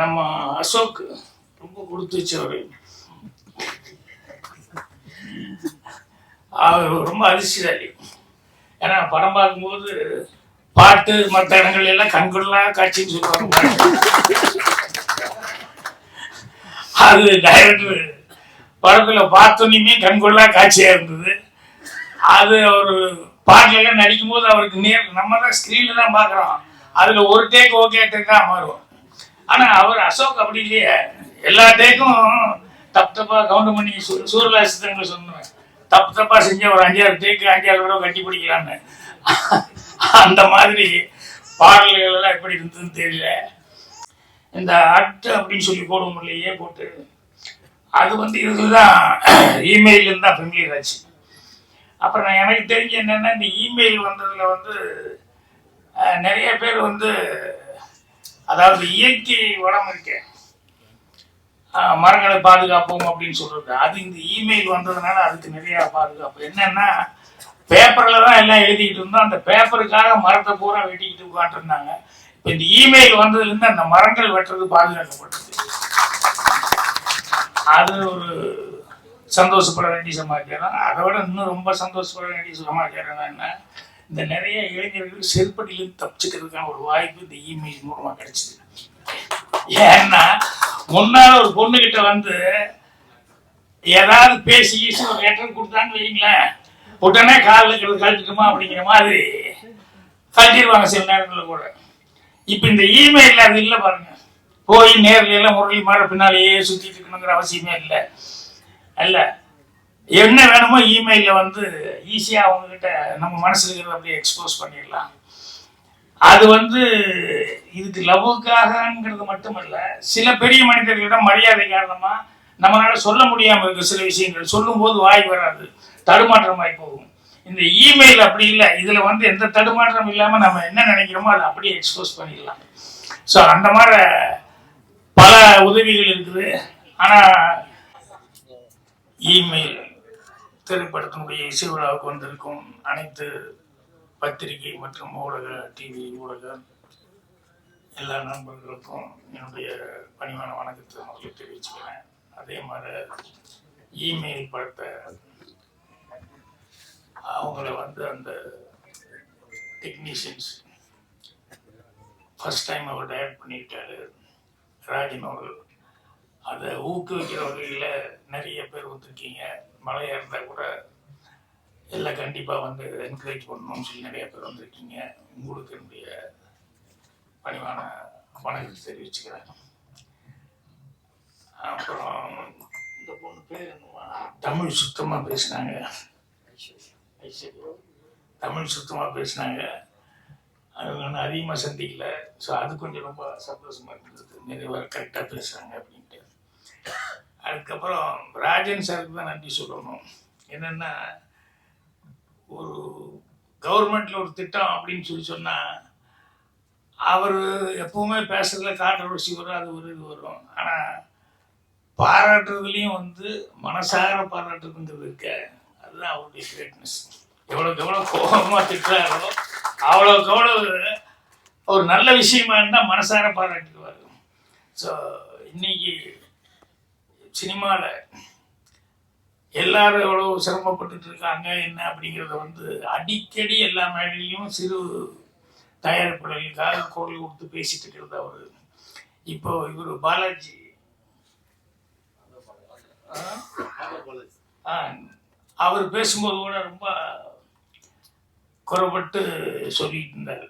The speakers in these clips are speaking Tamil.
நம்ம அசோக் ரொம்ப கொடுத்து வச்சவர். அவர் ரொம்ப அதிர்ஷ்டசாலி ஏன்னா படம் பார்க்கும்போது பாட்டு மற்ற இடங்கள் எல்லாம் கண்கொள்ளா காட்சின்னு சொல்லுவாங்க. அது டைரக்டர் படத்துல பார்த்தோன்னே கண்கொள்ளா காட்சியா இருந்தது. அது ஒரு பாட்டுல எல்லாம் நடிக்கும் போது அவருக்கு நேர் நம்ம தான் ஸ்கிரீன்ல தான் பாக்குறோம் அதுல ஒரு டேக் ஓகே டேக் தான் மாறுவோம் ஆனா அவர் அசோக் அப்படி இல்லையே. எல்லா டேக்கும் தப்பு தப்பா கவுண்ட் பண்ணி சூ- சூரலாசித்தங்களை சொன்னேன் தப்பு தப்பா செஞ்ச ஒரு அஞ்சாறு டேக்கு அஞ்சாறு தடவை கட்டி பிடிக்கலான்னு அந்த மாதிரி பாடல்கள் எல்லாம் எப்படி இருந்ததுன்னு தெரியல. இந்த அட் அப்படின்னு சொல்லி போடுவோம் இல்லையே போட்டு அது வந்து இதுதான் இமெயில் தான் ஃபெமிலியர் ஆச்சு. அப்புறம் நான் எனக்கு தெரிஞ்ச என்னென்னா இந்த இமெயில் வந்ததில் வந்து நிறைய பேர் வந்து அதாவது இயற்கை வளம் இருக்கு. மரங்களை பாதுகாப்போம் அப்படின்னு சொல்றது. அது இந்த இமெயில் வந்ததுனால அதுக்கு நிறைய பாதுகாப்பு. என்னன்னா பேப்பர்ல தான் எல்லாம் எழுதிக்கிட்டு இருந்தோம். அந்த பேப்பருக்காக மரத்தை பூரா வெட்டிக்கிட்டு உட்காந்துருந்தாங்க இப்போ இந்த இமெயில் வந்ததுல இருந்து அந்த மரங்கள் வெட்டுறது பாதுகாக்கப்பட்டது. அது ஒரு சந்தோஷப்பட வேண்டிய சமாச்சாரம். அதை விட இன்னும் ரொம்ப சந்தோஷப்பட வேண்டிய சமாச்சாரம் என்ன? இந்த நிறைய இளைஞர்கள் செருப்படியிலும் தப்பிச்சுக்கிறதுக்கான ஒரு வாய்ப்பு இந்த இமெயில் மூலமா கிடைச்சிது. ஏன்னா முன்னால ஒரு பொண்ணுக்கிட்ட வந்து ஏதாவது பேசி ஈசி ஒரு லெட்டர் கொடுத்தான்னு வைங்களேன் உடனே காலில் கிட்ட அப்படிங்கிற மாதிரி கழட்டிடுவாங்க சில நேரங்களில் கூட. இப்போ இந்த இமெயில் அது இல்லை பாருங்க. போய் நேரில் எல்லாம் முரளி மாற பின்னாலேயே சுற்றிட்டு இருக்கணுங்கிற அவசியமே இல்லை. அல்ல. என்ன வேணுமோ இமெயிலில் வந்து ஈஸியாக அவங்கக்கிட்ட நம்ம மனசில் இருக்கிறத அப்படியே எக்ஸ்போஸ் பண்ணிடலாம். அது வந்து இதுக்கு லவ்வுக்காகங்கிறது மட்டுமல்ல சில பெரிய மனிதர்களிடம் மரியாதை காரணமாக நம்மளால் சொல்ல முடியாமல் இருக்க சில விஷயங்கள் சொல்லும்போது வாய் வராது தடுமாற்றமாய் போகும். இந்த இமெயில் அப்படி இல்லை இதில் வந்து எந்த தடுமாற்றம் இல்லாமல் நம்ம என்ன நினைக்கிறோமோ அதை அப்படியே எக்ஸ்போஸ் பண்ணிடலாம். ஸோ அந்த மாதிரி பல உதவிகள் இருக்குது. ஆனால் இமெயில் திரைப்படத்தினுடைய இசை விழாவுக்கு வந்திருக்கும் அனைத்து பத்திரிகை மற்றும் ஊடக டிவி ஊடக எல்லா நண்பர்களுக்கும் என்னுடைய பணிவான வணக்கத்தை முதல்ல தெரிவிச்சுக்கிறேன். அதே மாதிரி இமெயில் படத்தை அவங்கள வந்து அந்த டெக்னீஷியன்ஸ் ஃபர்ஸ்ட் டைம் அவர் டைரக்ட் பண்ணியிருக்காரு ராஜன் அவர்கள். அதை ஊக்குவிக்கிற வகையில் நிறைய பேர் வந்திருக்கீங்க. மழையாக இருந்தால் கூட எல்லாம் கண்டிப்பாக வந்து என்கரேஜ் பண்ணணும்னு சொல்லி நிறைய பேர் வந்துருக்கீங்க. உங்களுக்கு என்னுடைய பணிவான வணக்கத்தை தெரிவிச்சுக்கிறேன். அப்புறம் இந்த பொண்ணு பேர் தமிழ் சுத்தமாக பேசினாங்க. தமிழ் சுத்தமாக பேசினாங்க. அது நான் அதிகமாக சந்திக்கல. ஸோ அது கொஞ்சம் ரொம்ப சந்தோஷமாக இருந்தது. நிறைய கரெக்டாக பேசுகிறாங்க அப்படின்னு. அதுக்கப்புறம் ராஜன் சாருக்கு தான் நன்றி சொல்லணும். என்னென்னா ஒரு கவர்மெண்ட்டில் ஒரு திட்டம் அப்படின்னு சொல்லி சொன்னால் அவர் எப்பவுமே பேசுறதுல காட்டுற வரும் அது ஒரு இது வரும். ஆனால் பாராட்டுறதுலேயும் வந்து மனசார பாராட்டுறதுங்கிறது இருக்க. அதுதான் அவருடைய கிரேட்னஸ் எவ்வளோக்கு எவ்வளோ கோபமாக திட்டுறாரோ அவ்வளோக்கு எவ்வளோ ஒரு நல்ல விஷயமா இருந்தால் மனசார பாராட்டிடுவார். ஸோ இன்னைக்கு சினிமாவில் எல்லாரும் எவ்வளோ சிரமப்பட்டுட்டு இருக்காங்க என்ன அப்படிங்கிறத வந்து அடிக்கடி எல்லா மேடையிலையும் சிறு தயாரிப்பாளர்களுக்காக குரல் கொடுத்து பேசிட்டு இருக்கிறது அவர். இப்போ இவர் பாலாஜி. ஆ, அவர் பேசும்போது கூட ரொம்ப குறைபட்டு சொல்லிட்டு இருந்தார்.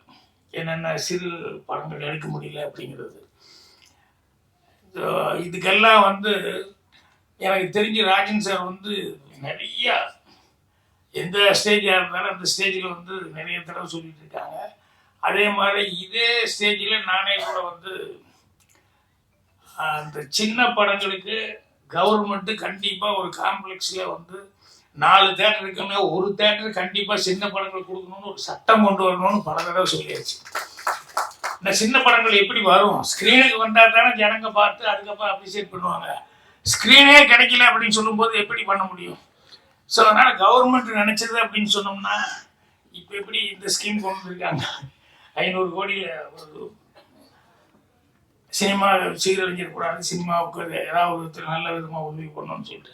என்னென்ன சிறு படங்கள் எடுக்க முடியல அப்படிங்கிறது. இதுக்கெல்லாம் வந்து எனக்கு தெரிஞ்சு ராஜன் சார் வந்து நிறைய எந்த ஸ்டேஜாக இருந்தாலும் அந்த ஸ்டேஜில் வந்து நிறைய தடவை சொல்லிட்டு இருக்காங்க. அதே மாதிரி இதே ஸ்டேஜில் நானே கூட வந்து அந்த சின்ன படங்களுக்கு கவர்மெண்ட்டு கண்டிப்பாக ஒரு காம்ப்ளெக்ஸில் வந்து நாலு தேட்டர் இருக்குன்னா ஒரு தேட்டர் கண்டிப்பாக சின்ன படங்கள் கொடுக்கணும்னு ஒரு சட்டம் கொண்டு வரணும்னு பல தடவை சொல்லியாச்சு. இந்த சின்ன படங்கள் எப்படி வரும்? ஸ்க்ரீனுக்கு வந்தால் தானே ஜனங்க பார்த்து அதுக்கப்புறம் அப்ரிசியேட் பண்ணுவாங்க. ஸ்க்ரீனே கிடைக்கல அப்படின்னு சொல்லும்போது எப்படி பண்ண முடியும்? ஸோ அதனால் கவர்மெண்ட் நினச்சது அப்படின்னு சொன்னோம்னா இப்போ எப்படி இந்த ஸ்கீம் கொண்டு வந்திருக்காங்க? ஐநூறு கோடியில் ஒரு சினிமா சீரழிஞ்சிடக்கூடாது சினிமாவுக்கு ஏதாவது ஒரு நல்ல விதமாக உதவி பண்ணணும்னு சொல்லிட்டு.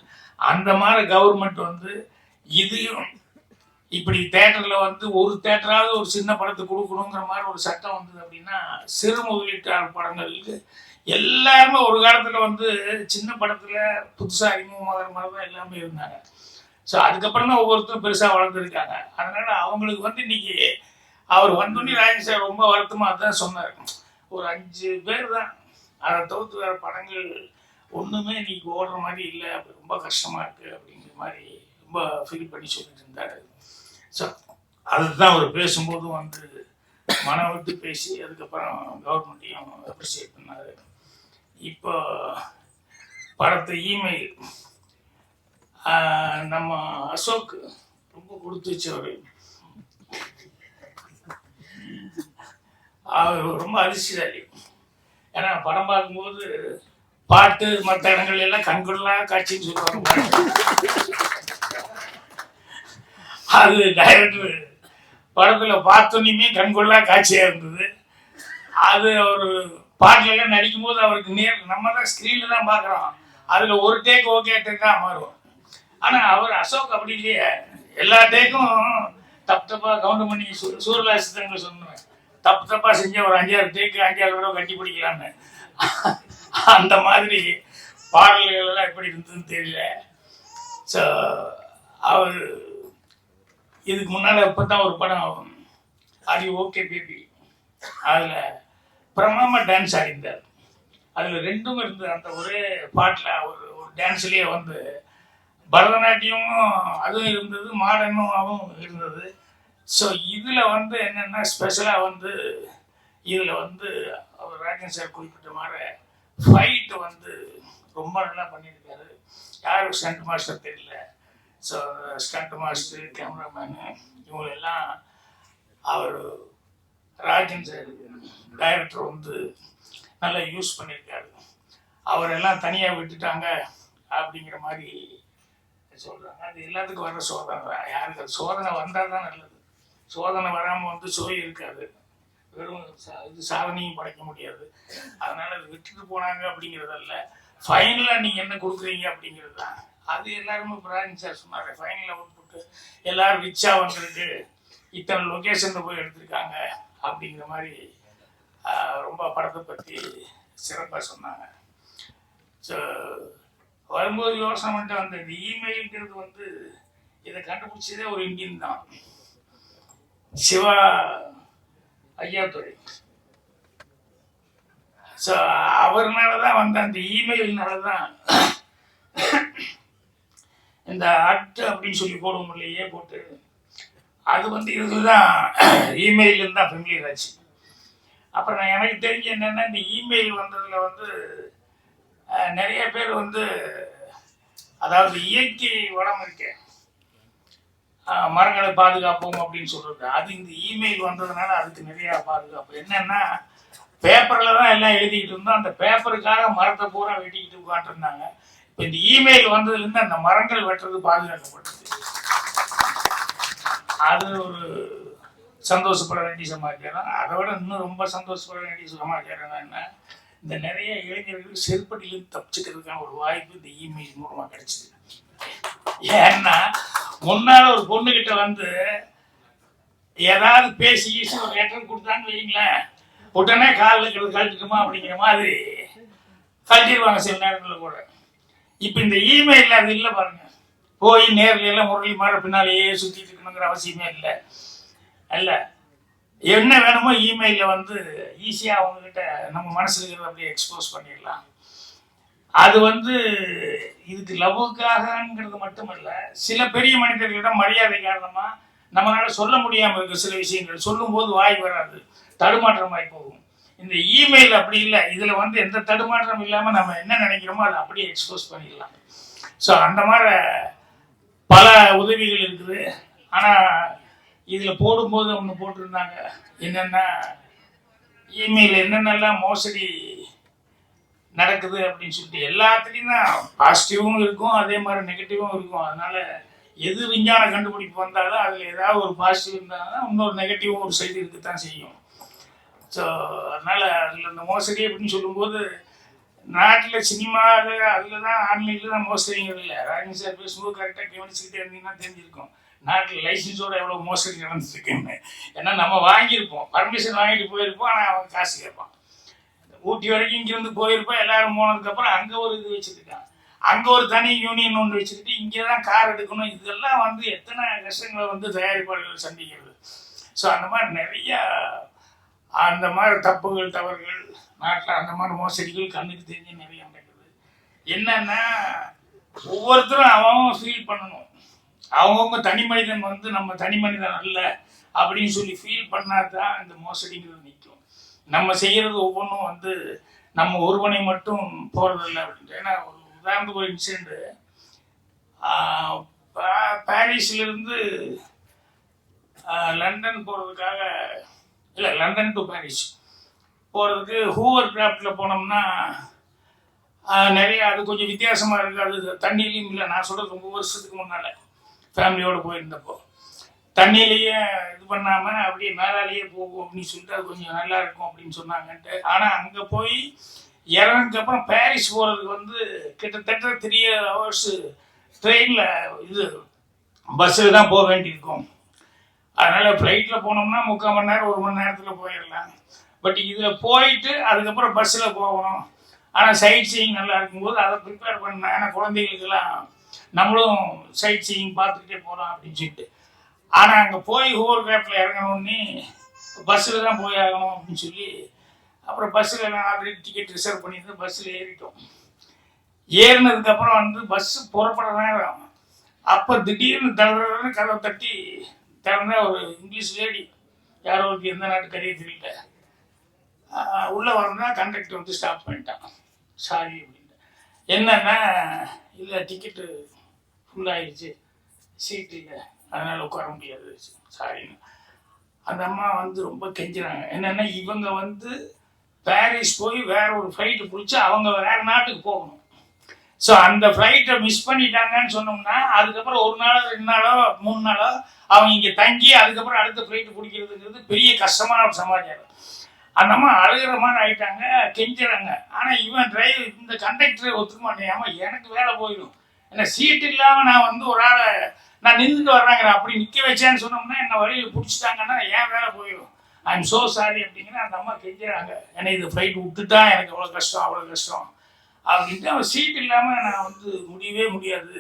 அந்த மாதிரி கவர்மெண்ட் வந்து இதையும் இப்படி தேட்டரில் வந்து ஒரு தேட்டராவது ஒரு சின்ன படத்தை கொடுக்கணுங்கிற மாதிரி ஒரு சட்டம் வந்தது அப்படின்னா சிறு முதலீட்டாளர் படங்களுக்கு எல்லாருமே ஒரு காலத்தில் வந்து சின்ன படத்தில் புதுசாக அறிமுகமாகிற மாதிரி தான் எல்லாமே இருந்தாங்க. ஸோ அதுக்கப்புறம் தான் ஒவ்வொருத்தரும் பெருசாக வளர்ந்துருக்காங்க. அதனால அவங்களுக்கு வந்து இன்னைக்கு அவர் வந்தோடனே ராஜன் சார் ரொம்ப வருத்தமாக தான் சொன்னார். ஒரு அஞ்சு பேர் தான். அதை தவிர்த்து வேறு படங்கள் ஒன்றுமே இன்னைக்கு ஓடுற மாதிரி இல்லை. அப்படி ரொம்ப கஷ்டமாக இருக்குது அப்படிங்கிற மாதிரி ரொம்ப ஃபீல் பண்ணி சொல்லிட்டு இருந்தார். ஸோ அதுதான் அவர் பேசும்போதும் வந்து மனம் விட்டு பேசி அதுக்கப்புறம் கவர்மெண்ட்டையும் அப்ரிசியேட் பண்ணார். இப்போ படத்தை இமெயில் நம்ம அசோக் ரொம்ப கொடுத்து வச்சவர். அவர் ரொம்ப அதிர்ஷ்டசாலி ஏன்னா படம் பார்க்கும்போது பாட்டு மற்ற இடங்கள் எல்லாம் கண்கொள்ளா காட்சின்னு சொல்லுவாங்க அது டைரக்டர் படத்துல பார்த்தோன்னே கண்கொள்ளா காட்சியா இருந்தது. அது ஒரு பாட்டுல நடிக்கும் போது அவருக்கு நேர் நம்ம தான் ஸ்க்ரீனில் தான் பார்க்குறோம். அதுல ஒரு டேக் ஓகே டேக் தான் மாறுவோம். ஆனா அவர் அசோக் அப்படி இல்லையே. எல்லா டேக்கும் தப்பு தப்பா கவுண்ட் பண்ணி சூ- சூரலாசித்தங்க சொன்னேன் தப்பு தப்பா செஞ்ச ஒரு அஞ்சாறு டேக்கு அஞ்சாறு தடவை கட்டி பிடிக்கலான்னு அந்த மாதிரி பாடல்கள் எல்லாம் எப்படி இருந்ததுன்னு தெரியல. ஸோ அவர் இதுக்கு முன்னால் இப்போ தான் ஒரு படம் ஆகும். அது ஓகே பேபி அதில் பிரமாம டான்ஸ் ஆடிந்தார் அதில் ரெண்டும் இருந்த அந்த ஒரே பாட்டில் ஒரு ஒரு டான்ஸ்லேயே வந்து பரதநாட்டியமும் அதுவும் இருந்தது மாடர்னும் அதுவும் இருந்தது. ஸோ இதில் வந்து என்னென்னா ஸ்பெஷலாக வந்து இதில் வந்து அவர் ராஜன் சார் குறிப்பிட்ட மாதிரி ஃபைட்டு வந்து ரொம்ப நல்லா பண்ணியிருக்காரு. யாரும் ஸ்டண்ட் மாஸ்டர் தெரியல. ஸோ ஸ்டண்ட் மாஸ்டர் கேமராமேனு இவங்களெல்லாம் அவர் ராஜன் சார் டைரக்டர் வந்து நல்லா யூஸ் பண்ணியிருக்காரு அவரெல்லாம் தனியாக விட்டுட்டாங்க அப்படிங்கிற மாதிரி சொல்கிறாங்க அது எல்லாத்துக்கும் வர சோதனை தான். யாருக்கு அது சோதனை வந்தால் தான் நல்லது. சோதனை வராமல் வந்து சுவை இருக்காது. வெறும் சா- இது சாதனையும் படைக்க முடியாது. அதனால் அது விட்டுட்டு போனாங்க அப்படிங்கிறதல்ல. ஃபைனலாக நீங்கள் என்ன கொடுக்குறீங்க அப்படிங்கிறது தான். அது எல்லாருமே பிராணி சார் சொன்னார். ஃபைனலில் அவுட்புட்டு எல்லோரும் ரிச்சாக வந்திருக்கு. இத்தனை லொக்கேஷனில் போய் எடுத்திருக்காங்க. அப்படிங்கிற மாதிரி ரொம்ப படத்தை பற்றி சிறப்பாக சொன்னாங்க. ஸோ வரும்போது யோசனை பண்ணிட்டு அந்த இமெயில்ங்கிறது வந்து இதை கண்டுபிடிச்சதே ஒரு இந்தியன் தான். சிவா ஐயாத்துறை. ஸோ அவர்னால தான் வந்த அந்த இமெயில்னால தான் இந்த அட் அப்படின்னு சொல்லி போடுவோம் இல்லையே போட்டு அது வந்து இதுதான் இமெயிலிருந்து தான் ஃபெமிலியர் ஆச்சு. அப்புறம் நான் எனக்கு தெரிஞ்ச என்னென்னா இந்த இமெயில் வந்ததில் வந்து நிறைய பேர் வந்து அதாவது இயற்கை வளம் இருக்கேன் மரங்களை பாதுகாப்போம் அப்படின்னு சொல்கிறது அது இந்த இமெயில் வந்ததுனால அதுக்கு நிறையா பாதுகாப்பு. என்னென்னா பேப்பரில் தான் எல்லாம் எழுதிக்கிட்டு இருந்தோம். அந்த பேப்பருக்காக மரத்தை பூரா வெட்டிக்கிட்டு உட்காந்துருந்தாங்க இப்போ இந்த இமெயில் வந்ததுலேருந்து அந்த மரங்கள் வெட்டுறது பாதுகாக்கப்பட்டது. அது ஒரு சந்தோஷப்பட வேண்டிய சமாச்சாரம். அதை விட இன்னும் ரொம்ப சந்தோஷப்பட வேண்டிய சமாச்சாரம் என்ன? இந்த நிறைய இளைஞர்களுக்கு செருப்படியிலும் தப்பிச்சுக்கிறதுக்கான ஒரு வாய்ப்பு இந்த இமெயில் மூலமாக கிடைச்சிது. ஏன்னா முன்னால் ஒரு பொண்ணுகிட்ட வந்து ஏதாவது பேசி ஈசி ஒரு லெட்டர் கொடுத்தான்னு வைங்களேன் உடனே காலில் இருக்கிறது கழட்டிட்டுமா அப்படிங்கிற மாதிரி கழட்டிடுவாங்க சில நேரங்களில் கூட. இப்போ இந்த இமெயில் அது இல்லை பாருங்க. போய் நேரில் எல்லாம் முரளி மாற பின்னாலேயே சுற்றிட்டு இருக்கணுங்கிற அவசியமே இல்லை. அல்ல. என்ன வேணுமோ இமெயிலில் வந்து ஈஸியாக அவங்கக்கிட்ட நம்ம மனசில் இருக்கிறத அப்படியே எக்ஸ்போஸ் பண்ணிடலாம். அது வந்து இதுக்கு லவ்வுக்காகங்கிறது மட்டுமல்ல சில பெரிய மனிதர்களிடம் மரியாதை காரணமாக நம்மளால் சொல்ல முடியாமல் இருக்க சில விஷயங்கள் சொல்லும்போது வாய் வராது தடுமாற்றமாய் போகும். இந்த இமெயில் அப்படி இல்லை இதில் வந்து எந்த தடுமாற்றம் இல்லாமல் நம்ம என்ன நினைக்கிறோமோ அதை அப்படியே எக்ஸ்போஸ் பண்ணிடலாம். ஸோ அந்த மாதிரி பல உதவிகள் இருக்குது. ஆனால் இதில் போடும்போது ஒன்று போட்டிருந்தாங்க. என்னென்னா இமெயில் என்னென்னலாம் மோசடி நடக்குது அப்படின்னு சொல்லிட்டு எல்லாத்துலேயும் தான் பாசிட்டிவும் இருக்கும் அதே மாதிரி நெகட்டிவும் இருக்கும். அதனால் எது விஞ்ஞான கண்டுபிடிப்பு வந்தாலும் அதில் ஏதாவது ஒரு பாசிட்டிவ் இருந்தாலும் இன்னொரு நெகட்டிவும் ஒரு சைடு இருக்கத்தான் செய்யும். ஸோ அதனால் அதில் இந்த மோசடி அப்படின்னு சொல்லும்போது நாட்டில் சினிமாவில் அதில் தான் ஆன்லைனில் தான் மோசடிங்கிறது இல்லை ராஜினி சார் பேசும்போது கரெக்டாக கவனிச்சுக்கிட்டே இருந்தீங்கன்னா தெரிஞ்சிருக்கும். நாட்டில் லைசன்ஸோட எவ்வளோ மோசடி நடந்துருக்குன்னு. ஏன்னா நம்ம வாங்கியிருப்போம். பர்மிஷன் வாங்கிட்டு போயிருப்போம் ஆனால் அவன் காசு கேட்பான். ஊட்டி வரைக்கும் இங்கேருந்து போயிருப்போம் எல்லாரும் போனதுக்கப்புறம் அங்கே ஒரு இது வச்சுருக்கான். அங்கே ஒரு தனி யூனியன் ஒன்று வச்சுக்கிட்டு இங்கே தான் கார் எடுக்கணும். இதெல்லாம் வந்து எத்தனை கஷ்டங்களை வந்து தயாரிப்பாளர்கள் சந்திக்கிறது? ஸோ அந்த மாதிரி நிறையா அந்த மாதிரி தப்புகள் தவறுகள் நாட்டில் அந்த மாதிரி மோசடிகள் கண்ணுக்கு தெரிஞ்சு நிறைய நடக்குது. என்னன்னா ஒவ்வொருத்தரும் அவன் ஃபீல் பண்ணணும். அவங்கவுங்க தனி மனிதன் வந்து நம்ம தனி மனிதன் அல்ல அப்படின்னு சொல்லி ஃபீல் பண்ணால் தான் இந்த மோசடிங்கிறது நிற்கும். நம்ம செய்கிறது ஒவ்வொன்றும் வந்து நம்ம ஒருவனை மட்டும் போகிறதில்ல அப்படின்ட்டு. ஏன்னா ஒரு உதாரணத்துக்கு ஒரு இன்சிடென்ட்டு பாரிஸ்லேருந்து லண்டன் போகிறதுக்காக இல்லை லண்டன் டு பாரிஸ். போகிறதுக்கு ஹூவர் கிராஃப்டில் போனோம்னா நிறைய அது கொஞ்சம் வித்தியாசமாக இருக்குது அது தண்ணியிலையும் இல்லை. நான் சொல்கிறது ரொம்ப வருஷத்துக்கு முன்னால் ஃபேமிலியோடு போயிருந்தப்போ. தண்ணியிலேயே இது பண்ணாமல் அப்படியே மேலாலேயே போகும் அப்படின்னு சொல்லிட்டு அது கொஞ்சம் நல்லா இருக்கும் அப்படின்னு சொன்னாங்கன்ட்டு. ஆனால் அங்கே போய் இறங்கினதுக்கப்புறம் பாரிஸ் போகிறதுக்கு வந்து கிட்டத்தட்ட த்ரீ ஹவர்ஸு ட்ரெயினில் இது பஸ்ஸில் தான் போக வேண்டியிருக்கும். அதனால் ஃப்ளைட்டில் போனோம்னா முக்கால் மணி நேரம் ஒரு மணி நேரத்தில் போயிடலாம். பட் இதில் போயிட்டு அதுக்கப்புறம் பஸ்ஸில் போகணும். ஆனால் சைட் சீயிங் நல்லா இருக்கும்போது அதை ப்ரிப்பேர் பண்ணேன் ஏன்னா குழந்தைகளுக்கெல்லாம் நம்மளும் சைட் சீயிங் பார்த்துக்கிட்டே போகிறோம் அப்படின்னு சொல்லிட்டு. ஆனால் அங்கே போய் ஹோர் கேப்பில் இறங்கணுன்னே பஸ்ஸில் தான் போய் ஆகணும் அப்படின்னு சொல்லி அப்புறம் பஸ்ஸில் நான் ஆல்ரெடி டிக்கெட் ரிசர்வ் பண்ணிட்டு பஸ்ஸில் ஏறிட்டோம். ஏறினதுக்கப்புறம் வந்து பஸ்ஸு புறப்பட நேரம் அப்போ திடீர்னு தடவை கதவை தட்டி திறந்த ஒரு இங்கிலீஷ் லேடி யாரோ எந்த எந்த நாட்டுக்காரியே தெரியல. உள்ளே வரணும்னா கண்டக்டர் வந்து ஸ்டாப் பண்ணிட்டான். சாரி அப்படின்ட்டு. என்னன்னா இல்லை டிக்கெட்டு ஃபுல்லாகிடுச்சு சீட் இல்லை. அதனால் உட்கார முடியாது. சாரின்னு அந்த அம்மா வந்து ரொம்ப கெஞ்சுறாங்க. என்னென்னா இவங்க வந்து பாரிஸ் போய் வேற ஒரு ஃப்ளைட்டு பிடிச்சி அவங்க வேற நாட்டுக்கு போகணும். ஸோ அந்த ஃப்ளைட்டை மிஸ் பண்ணிட்டாங்கன்னு சொன்னோம்னா அதுக்கப்புறம் ஒரு நாளோ ரெண்டு நாளோ மூணு நாளோ அவங்க இங்கே தங்கி அதுக்கப்புறம் அடுத்த ஃப்ளைட்டு பிடிக்கிறதுங்கிறது பெரிய கஷ்டமான ஒரு சமாச்சாரம். அந்த அம்மா அழுகிற மாதிரி ஆயிட்டாங்க கெஞ்சுறாங்க. ஆனால் இவன் டிரைவர் இந்த கண்டக்டரை ஒத்துக்க மாட்டேன் எனக்கு வேலை போயிடும். என்ன சீட் இல்லாமல் நான் வந்து ஒரு ஆளை நான் நின்றுட்டு வர்றாங்க அப்படி நிற்க வச்சேன்னு சொன்னோம்னா என்ன வழியில் பிடிச்சிட்டாங்கன்னா ஏன் வேலை போயிடும். ஐ எம் ஸோ சாரி அப்படிங்கிற அந்த அம்மா கெஞ்சுறாங்க. ஏன்னா இது ஃப்ளைட் விட்டுட்டா எனக்கு அவ்வளோ கஷ்டம் அவ்வளோ கஷ்டம். அப்படின்ட்டு அவன் சீட் இல்லாமல் நான் வந்து முடியவே முடியாது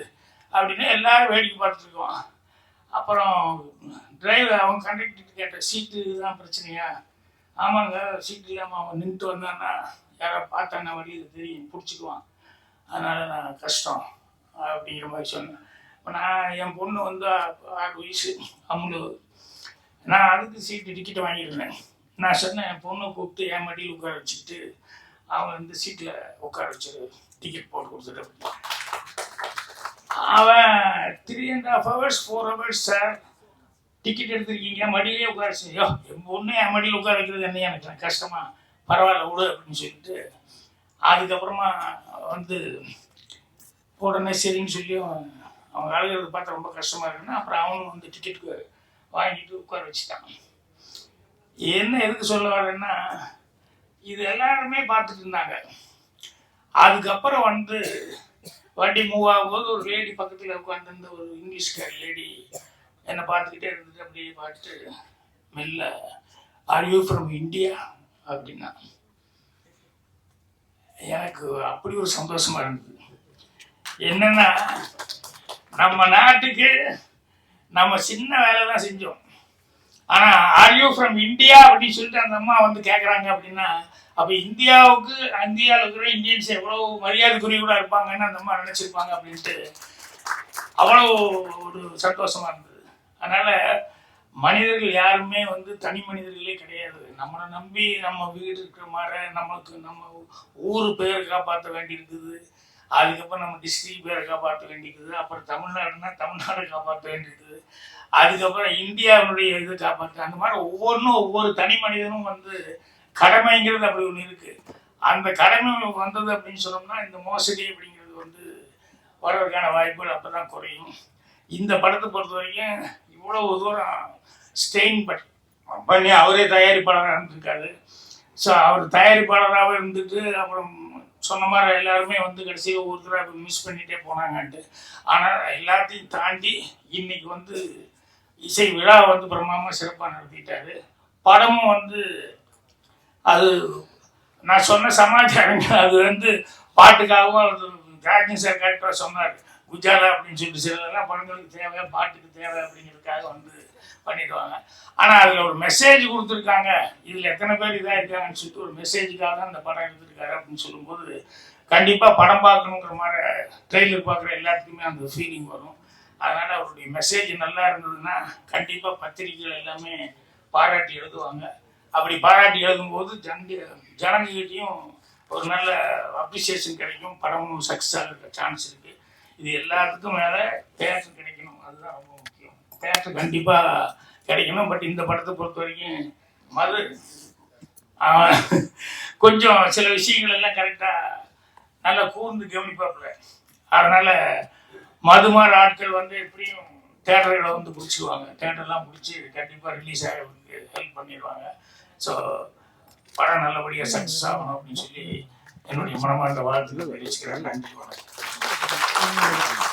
அப்படின்னு எல்லாரும் வேடிக்கை பார்த்துருக்கோம் அப்புறம் டிரைவர் அவன் கண்டக்டர் கேட்ட சீட்டு தான் பிரச்சனையா? ஆமாங்க சீட் இல்லாமல் அவன் நின்றுட்டு வந்தான்னா யாரோ பார்த்தானா வழியில் தெரியும் பிடிச்சிக்குவான். அதனால் நான் கஷ்டம் அப்படிங்கிற மாதிரி சொன்னேன். இப்போ நான் என் பொண்ணு வந்து ஆறு வயசு அம்முழு நான் அதுக்கு சீட்டு டிக்கெட் வாங்கியிருந்தேன். நான் சொன்னேன் என் பொண்ணை கூப்பிட்டு என் மடியில் உட்கார வச்சுட்டு அவன் இந்த சீட்டில் உட்கார வச்சு டிக்கெட் போட்டு கொடுத்துட்டு. அவன் three and half hours four hours sir ticket எடுத்திருக்கீங்க மடியிலே உட்கார வச்சு ஐயோ என் என் மடியில் உட்கார வைக்கிறது என்ன எனக்கு கஷ்டமா? பரவாயில்ல விடு அப்படின்னு சொல்லிட்டு அதுக்கப்புறமா வந்து உடனே சரின்னு சொல்லி அவன் அவங்க அழுகிறத பார்த்தா ரொம்ப கஷ்டமாக இருக்குன்னா அப்புறம் அவனும் வந்து டிக்கெட்டுக்கு வாங்கிட்டு உட்கார வச்சுட்டான். என்ன எதுக்கு சொல்ல வரேன்னா இது எல்லாருமே பார்த்துட்டு இருந்தாங்க. அதுக்கப்புறம் வந்து வண்டி மூவ் ஆகும்போது ஒரு லேடி பக்கத்தில் உட்காந்துருந்த ஒரு இங்கிலீஷ்கார லேடி என்னை பார்த்துக்கிட்டே இருந்துட்டு அப்படியே பார்த்துட்டு மெல்ல ஆர் யூ ஃப்ரம் இந்தியா அப்படின்னா எனக்கு அப்படி ஒரு சந்தோஷமா இருந்தது. என்னன்னா நம்ம நாட்டுக்கு நம்ம சின்ன வேலை தான் செஞ்சோம். ஆனால் ஆர் யூ ஃப்ரம் இந்தியா அப்படின்னு சொல்லிட்டு அந்த அம்மா வந்து கேட்குறாங்க அப்படின்னா அப்போ இந்தியாவுக்கு இந்தியாவில் இருக்கிற இந்தியன்ஸ் எவ்வளவு மரியாதைக்குரியவங்களா இருப்பாங்கன்னு அந்த அம்மா நினச்சிருப்பாங்க அப்படின்ட்டு அவ்வளோ ஒரு சந்தோஷமாக இருந்தது. அதனால் மனிதர்கள் யாருமே வந்து தனி மனிதர்களே கிடையாது. நம்மளை நம்பி நம்ம வீடு இருக்கிற மாதிரி நம்மளுக்கு நம்ம ஊர் பேரை காப்பாற்ற வேண்டியிருக்குது. அதுக்கப்புறம் நம்ம டிஸ்ட்ரிக்ட் பேரை காப்பாற்ற வேண்டியிருக்குது. அப்புறம் தமிழ்நாடுனா தமிழ்நாடு காப்பாற்ற வேண்டியிருக்குது. அதுக்கப்புறம் இந்தியாவுடைய இதை காப்பாற்ற அந்த மாதிரி ஒவ்வொன்றும் ஒவ்வொரு தனி மனிதனும் வந்து கடமைங்கிறது அப்படி ஒன்று இருக்குது அந்த கடமை வந்தது அப்படின்னு சொன்னோம்னா இந்த மோசடி அப்படிங்கிறது வந்து வர்றதுக்கான வாய்ப்புகள் அப்போ தான் குறையும். இந்த படத்தை பொறுத்த வரைக்கும் இவ்வளவு தூரம் ஸ்டெயின் பண்ணி பண்ணி அவரே தயாரிப்பாளராக இருந்திருக்காரு. ஸோ அவர் தயாரிப்பாளராக இருந்துட்டு அப்புறம் சொன்ன மாதிரி எல்லாருமே வந்து கடைசியாக ஒருத்தராக மிஸ் பண்ணிகிட்டே போனாங்கன்ட்டு. ஆனால் எல்லாத்தையும் தாண்டி இன்னைக்கு வந்து இசை விழா வந்து பிரம்மாமா சிறப்பாக நடத்திட்டாரு. படமும் வந்து அது நான் சொன்ன சமாச்சாரங்க அது வந்து பாட்டுக்காகவும் அது ராஜன் சார் கரெக்டாக சொன்னார். குஜாலா அப்படின்னு சொல்லிட்டு சிலதெல்லாம் படங்களுக்கு தேவை பாட்டுக்கு தேவை அப்படிங்கிறதுக்காக வந்து பண்ணிடுவாங்க. ஆனால் அதில் ஒரு மெசேஜ் கொடுத்துருக்காங்க. இதில் எத்தனை பேர் இதாக இருக்காங்கன்னு சொல்லிட்டு ஒரு மெசேஜுக்காக தான் இந்த படம் எடுத்திருக்காரு அப்படின்னு சொல்லும்போது கண்டிப்பாக படம் பார்க்கணுங்கிற மாதிரி ட்ரெய்லர் பார்க்குற எல்லாத்துக்குமே அந்த ஃபீலிங் வரும். அதனால் அவருடைய மெசேஜ் நல்லா இருந்ததுன்னா கண்டிப்பாக பத்திரிகைகள் எல்லாமே பாராட்டி எழுதுவாங்க. அப்படி பாராட்டி எழுதும்போது ஜனங்க ஜனங்ககிட்டையும் ஒரு நல்ல அப்ரிசியேஷன் கிடைக்கும். படமும் சக்ஸஸ் ஆகிற சான்ஸ் இருக்குது இது எல்லாத்துக்கும் மேலே தேட்டர் கிடைக்கணும். அதுதான் ரொம்ப முக்கியம். தேட்டர் கண்டிப்பாக கிடைக்கணும். பட் இந்த படத்தை பொறுத்த வரைக்கும் மது அவன் கொஞ்சம் சில விஷயங்கள் எல்லாம் கரெக்டாக நல்லா கூர்ந்து கவனிப்பாப்புல. அதனால் மதுமார் ஆட்கள் வந்து எப்படியும் தேட்டர்களை வந்து பிடிச்சிக்குவாங்க தேட்டர்லாம் பிடிச்சி கண்டிப்பாக ரிலீஸ் ஆகிறதுக்கு ஹெல்ப் பண்ணிடுவாங்க. ஸோ படம் நல்லபடியாக சக்ஸஸ் ஆகணும் அப்படின்னு சொல்லி என்னுடைய மனமார்ந்த வாழ்த்துக்கள் தெரிவிச்சுக்கிறேன். நன்றி வணக்கம்.